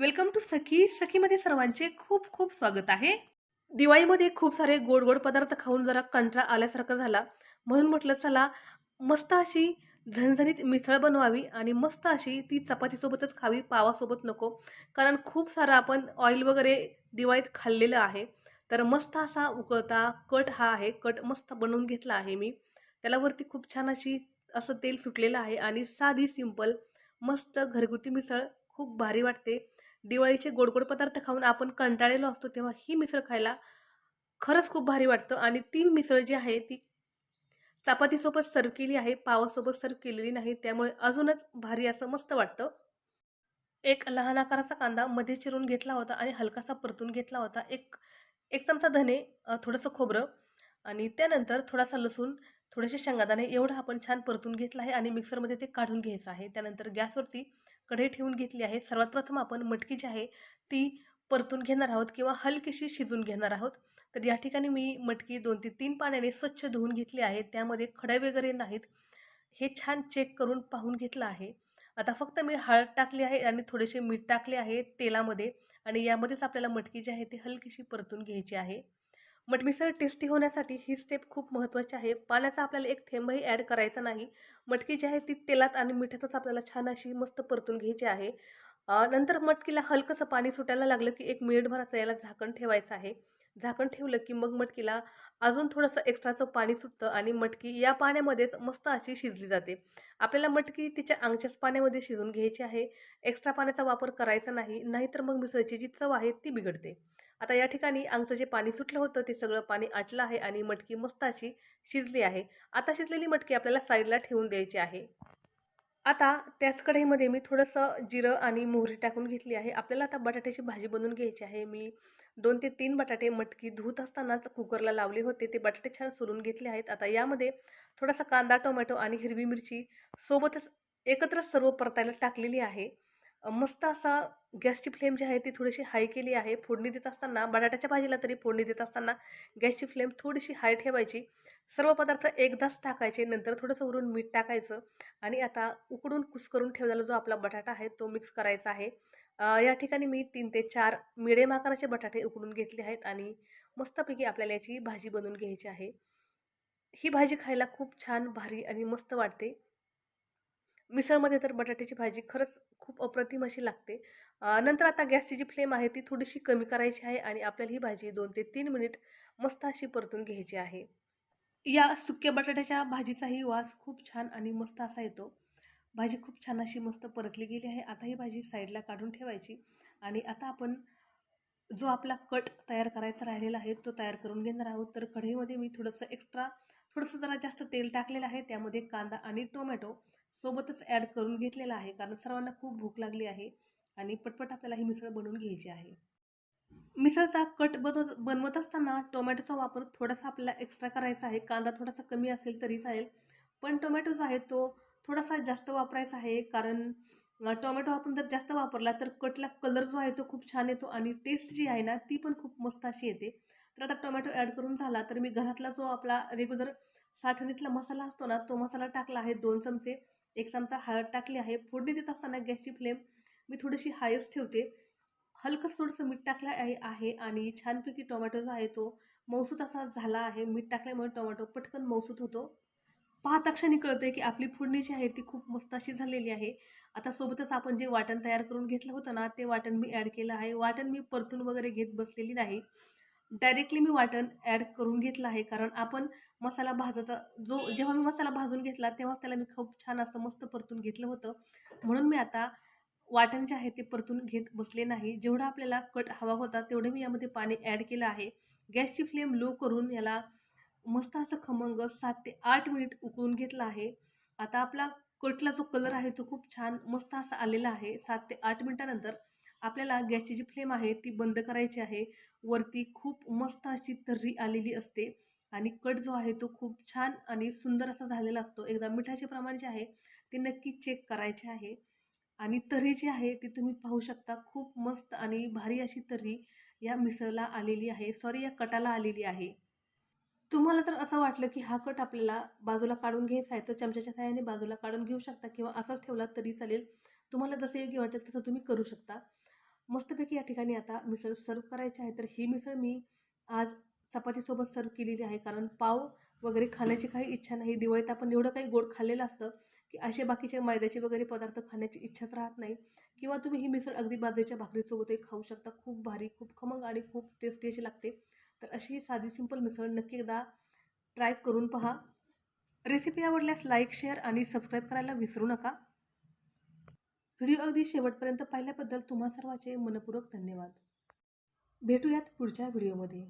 Welcome to सखी. सखीमध्ये सर्वांचे खूप खूप स्वागत आहे. दिवाळीमध्ये खूप सारे गोड गोड पदार्थ खाऊन जरा कंटाळा आल्यासारखं झाला. म्हणून म्हटलं चला मस्त अशी झणझणीत मिसळ बनवावी आणि मस्त अशी ती चपातीसोबतच खावी पावासोबत नको. कारण खूप सारं आपण ऑइल वगैरे दिवाळीत खाल्लेलं आहे. तर मस्त असा उकळता कट हा आहे. कट मस्त बनवून घेतला आहे मी. त्याला वरती खूप छान अशी असं तेल सुटलेलं आहे आणि साधी सिंपल मस्त घरगुती मिसळ खूप भारी वाटते. दिवाळीचे गोड गोड पदार्थ खाऊन आपण कंटाळलेलो असतो तेव्हा ही मिसळ खायला खरंच खूप भारी वाटतं. आणि ती मिसळ जी आहे ती चपातीसोबत सर्व केली आहे पावासोबत सर्व केलेली नाही त्यामुळे अजूनच भारी असं मस्त वाटतं. एक लहान आकाराचा कांदा मध्ये चिरून घेतला होता आणि हलकासा परतून घेतला होता. एक एक चमचा धने थोडंसं खोबरं आणि त्यानंतर थोडासा लसूण थोडेसे शेंगादाणे एवढं आपण छान परतून घेतलं आहे आणि मिक्सरमध्ये ते काढून घ्यायचं आहे. त्यानंतर गॅसवरती कढई ठेवून घेतली आहे. सर्वात प्रथम आपण मटकी जी आहे ती परतून घेणार आहोत किंवा हलकीशी शिजून घेणार आहोत. तर या ठिकाणी मी मटकी दोन ते तीन पाण्याने स्वच्छ धुवून घेतली आहे. त्यामध्ये खडे वगैरे नाहीत. हे छान चेक करून पाहून घेतलं आहे. आता फक्त मी हळद टाकली आहे आणि थोडेसे मीठ टाकले आहे तेलामध्ये आणि यामध्येच आपल्याला मटकी जी आहे ती हलकीशी परतून घ्यायची आहे. मट मिसळ टेस्टी होण्यासाठी ही स्टेप खूप महत्त्वाची आहे. पाण्याचा आपल्याला एक थेंबही ॲड करायचा नाही. मटकी जी आहे ती तेलात आणि मिठातच आपल्याला छान अशी मस्त परतून घ्यायची आहे. नंतर मटकीला हलकंसं पाणी सुटायला लागलं की एक मिनिटभराचं याला झाकण ठेवायचं आहे. झाकण ठेवलं की मग मटकीला अजून थोडंसं एक्स्ट्राचं पाणी सुटतं आणि मटकी या पाण्यामध्येच मस्त अशी शिजली जाते. आपल्याला मटकी तिच्या अंगच्याच पाण्यामध्ये शिजून घ्यायची आहे. एक्स्ट्रा पाण्याचा वापर करायचा नाही नाहीतर मग मिसळची जी चव आहे ती बिघडते. आता या ठिकाणी अंगचं जे पाणी सुटलं होतं ते सगळं पाणी आटलं आहे आणि मटकी मस्त अशी शिजली आहे. आता शिजलेली मटकी आपल्याला साईडला ठेवून द्यायची आहे. आता त्याच कढईमध्ये मी थोडंसं जिरं आणि मोहरी टाकून घेतली आहे. आपल्याला आता बटाट्याची भाजी बनवून घ्यायची आहे. मी दोन ते तीन बटाटे मटकी धुत असतानाच कुकरला लावले होते. ते बटाटे छान सोलून घेतले आहेत. आता यामध्ये थोडासा कांदा टोमॅटो आणि हिरवी मिरची सोबतच एकत्र सर्व परतायला टाकलेली आहे. मस्त असा गॅसची फ्लेम जी आहे ती थोडीशी हाय केली आहे. फोडणी देत असताना बटाट्याच्या भाजीला तरी फोडणी देत असताना गॅसची फ्लेम थोडीशी हाय ठेवायची. सर्व पदार्थ एकदाच टाकायचे नंतर थोडंसं वरून मीठ टाकायचं आणि आता उकडून कुस्करून ठेवलेला जो आपला बटाटा आहे तो मिक्स करायचा आहे. या ठिकाणी मी तीन ते चार मिडियम आकाराचे बटाटे उकडून घेतले आहेत आणि मस्तपैकी आपल्याला याची भाजी बनवून घ्यायची आहे. ही भाजी खायला खूप छान भारी आणि मस्त वाटते. मिसळमध्ये तर बटाट्याची भाजी खरंच खूप अप्रतिम अशी लागते. नंतर आता गॅसची जी फ्लेम आहे ती थोडीशी कमी करायची आहे आणि आपल्याला ही भाजी दोन ते तीन मिनिट मस्त अशी परतून घ्यायची आहे. या सुक्या बटाट्याच्या भाजीचाही वास खूप छान आणि मस्त असा येतो. भाजी खूप छान अशी मस्त परतली गेली आहे. आता ही भाजी साईडला काढून ठेवायची आणि आता आपण जो आपला कट तयार करायचा राहिलेला आहे तो तयार करून घेणार आहोत. तर कढईमध्ये मी थोडंसं एक्स्ट्रा थोडंसं जरा जास्त तेल टाकलेलं आहे. त्यामध्ये कांदा आणि टोमॅटो सोबतच ॲड करून घेतलेला आहे कारण सर्वांना खूप भूक लागली आहे आणि पटपट आपल्याला ही मिसळ बनवून घ्यायची आहे. मिसळचा कट बनवत बनवत असताना टोमॅटोचा वापर थोडासा आपल्याला एक्स्ट्रा करायचा आहे. कांदा थोडासा कमी असेल तरी चालेल पण टोमॅटो जो आहे तो थोडासा जास्त वापरायचा आहे कारण टोमॅटो आपण जर जास्त वापरला तर कटला कलर जो आहे तो खूप छान येतो आणि टेस्ट जी आहे ना ती पण खूप मस्त अशी येते. तर आता टोमॅटो ॲड करून झाला तर मी घरातला जो आपला रेग्युलर साठवणीतला मसाला असतो ना तो मसाला टाकला आहे दोन चमचे एक चमचा हळद टाकली आहे फोडणी देत असताना गॅसची फ्लेम मी थोडीशी हायच ठेवते. हलकंच थोडंसं मीठ टाकलं आहे आहे आणि छानपैकी टोमॅटो जो आहे तो मौसूत असा झाला आहे. मीठ टाकल्यामुळे टोमॅटो पटकन मौसूत होतो. पाहता क्षणी कळते की आपली फोडणी जी आहे ती खूप मस्त अशी झालेली आहे. आता सोबतच आपण जे वाटण तयार करून घेतलं होतं ना ते वाटण मी ॲड केलं आहे. वाटण मी परतून वगैरे घेत बसलेली नाही. डायरेक्टली मी वाटण ॲड करून घेतलं आहे. कारण आपण मसाला भाजत जो जेव्हा मी मसाला भाजून घेतला तेव्हाच त्याला मी खूप छान असं मस्त परतून घेतलं होतं. म्हणून मी आता वाटण जे आहे ते परतून घेत बसले नाही. जेवढा आपल्याला कट हवा होता तेवढं मी यामध्ये पाणी ॲड केलं आहे. गॅसची फ्लेम लो करून याला मस्त असं खमंग सात ते आठ मिनिट उकळून घेतला आहे. आता आपला कटला जो कलर आहे तो खूप छान मस्त असा आलेला आहे. सात ते आठ मिनटानंतर आपल्याला गॅसची जी फ्लेम आहे ती बंद करायची आहे. वरती खूप मस्त अशी तर्री आलेली असते. आणि कट जो आहे तो खूप छान आणि सुंदर असा झालेला असतो. एकदा मिठाचे प्रमाण जे आहे ते नक्की चेक करायचे आहे. आणि तर्री जी आहे ती तुम्ही पाहू शकता. खूप मस्त आणि भारी अशी तर्री या मिसळला आलेली आहे. सॉरी या कटाला आलेली आहे. तुम्हाला जर असं वाटलं की हा कट आपल्याला बाजूला काढून घ्यायचा आहे तर चमच्याच्या सहाय्याने बाजूला काढून घेऊ शकता किंवा असाच ठेवला तरी चालेल. तुम्हाला जसं योग्य वाटेल तसं तुम्ही करू शकता. मस्तपैकी या ठिकाणी आता मिसळ सर्व करायची आहे. तर ही मिसळ मी आज चपातीसोबत सर्व केलेली आहे. कारण पाव वगैरे खाण्याची काही इच्छा नाही. दिवाळीत आपण एवढं काही गोड खाल्लेलं असतं की असे बाकीचे मैद्याचे वगैरे पदार्थ खाण्याची इच्छाच राहत नाही. किंवा तुम्ही ही मिसळ अगदी बाजरीच्या भाकरीसोबतही खाऊ शकता. खूप भारी खूप खमंग आणि खूप टेस्टी अशी लागते. तर अशी ही साधी सिंपल मिसळ नक्की एकदा ट्राय करून पहा. रेसिपी आवडल्यास लाईक शेअर आणि सबस्क्राईब करायला विसरू नका. व्हिडिओ अगदी शेवटपर्यंत पाहिल्याबद्दल तुम्हा सर्वांचे मनपूर्वक धन्यवाद. भेटूयात पुढच्या व्हिडिओमध्ये.